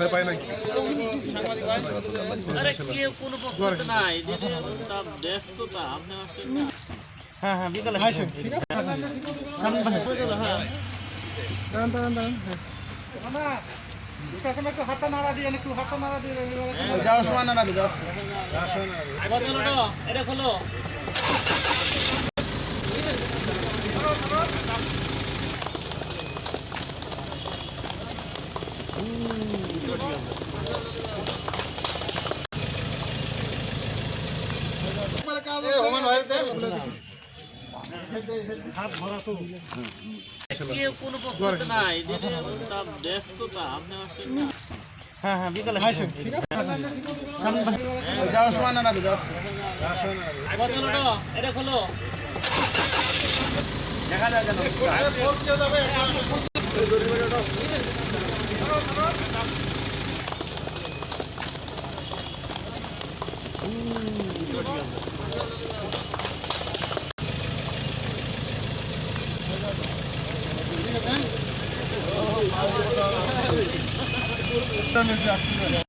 ভাই পাই নাই। আরে কেউ কোনো পক্ষতে নাই যেটা তা ব্যস্ততা আপনি আসলেন না। হ্যাঁ হ্যাঁ বিকালে। ঠিক আছে। সামনে পাশে হ্যাঁ। যাও সময় না রাখো যাও। এটা খোলো। হ্যাঁ হ্যাঁ বিকালে ঠিক আছে যাওয়ার সময় না রাখবে যাওয়ার এটা খোলো দেখা যায় 일단 이제 앞으로